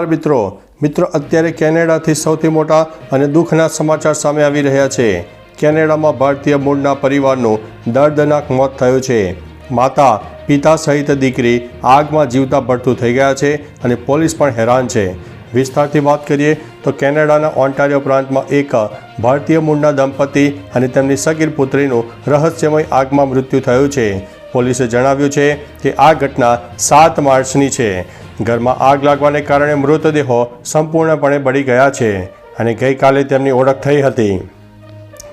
મિત્રો. મિત્રો, અત્યારે કેનેડાથી સૌથી મોટા અને દુઃખના સમાચાર સામે આવી રહ્યા છે. કેનેડામાં ભારતીય મૂળના પરિવારનું દર્દનાક મોત થયું છે. માતા, પિતા સહિત દીકરી આગમાં જીવતા ભડતું થઈ ગયા છે અને પોલીસ પણ હેરાન છે. વિસ્તારથી વાત કરીએ તો કેનેડાના ઓન્ટારિયો પ્રાંતમાં એક ભારતીય મૂળના દંપતી અને તેમની સગીર પુત્રીનું રહસ્યમય આગમાં મૃત્યુ થયું છે. પોલીસે જણાવ્યું છે કે આ ઘટના સાત માર્ચની છે. ઘરમાં આગ લાગવાને કારણે મૃતદેહો સંપૂર્ણપણે બળી ગયા છે અને ગઈકાલે તેમની ઓળખ થઈ હતી.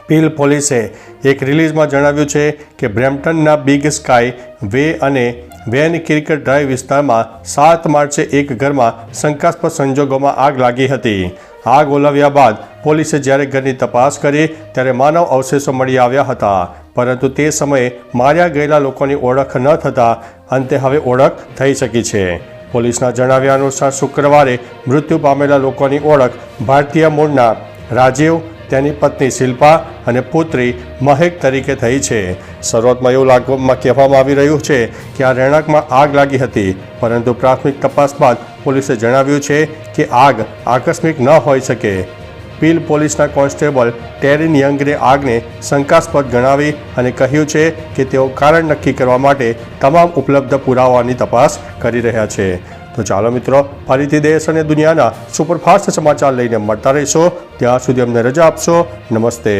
પીલ પોલીસે એક રિલીઝમાં જણાવ્યું છે કે બ્રેમ્પટનના બિગ સ્કાય, વે અને વેન ક્રિકેટ ડ્રાઈવ વિસ્તારમાં સાત માર્ચે એક ઘરમાં શંકાસ્પદ સંજોગોમાં આગ લાગી હતી. આગ ઓલવ્યા બાદ પોલીસે જ્યારે ઘરની તપાસ કરી, ત્યારે માનવ અવશેષો મળી આવ્યા હતા. પરંતુ તે સમયે માર્યા ગયેલા લોકોની ઓળખ ન થતાં અંતે હવે ઓળખ થઈ શકી છે. પોલીસના જણાવ્યા અનુસાર શુક્રવારે મૃત્યુ પામેલા લોકોની ઓળખ ભારતીય મૂળના રાજીવ, તેની પત્ની શિલ્પા અને પુત્રી મહેક તરીકે થઈ છે. શરૂઆતમાં એવું લાગવામાં કહેવામાં આવી રહ્યું છે કે આ રહેણાંકમાં આગ લાગી હતી, પરંતુ પ્રાથમિક તપાસ બાદ પોલીસે જણાવ્યું છે કે આગ આકસ્મિક ન હોઈ શકે. પીલ પોલીસના કોન્સ્ટેબલ ટેરિન યંગને આગને શંકાસ્પદ ગણાવી અને કહ્યું છે કે તેઓ કારણ નક્કી કરવા માટે તમામ ઉપલબ્ધ પુરાવાની તપાસ કરી રહ્યા છે. તો ચાલો મિત્રો, ફરીથી દેશ અને દુનિયાના સુપરફાસ્ટ સમાચાર લઈને મળતા રહીશો. ત્યાં સુધી અમને રજા આપશો. નમસ્તે.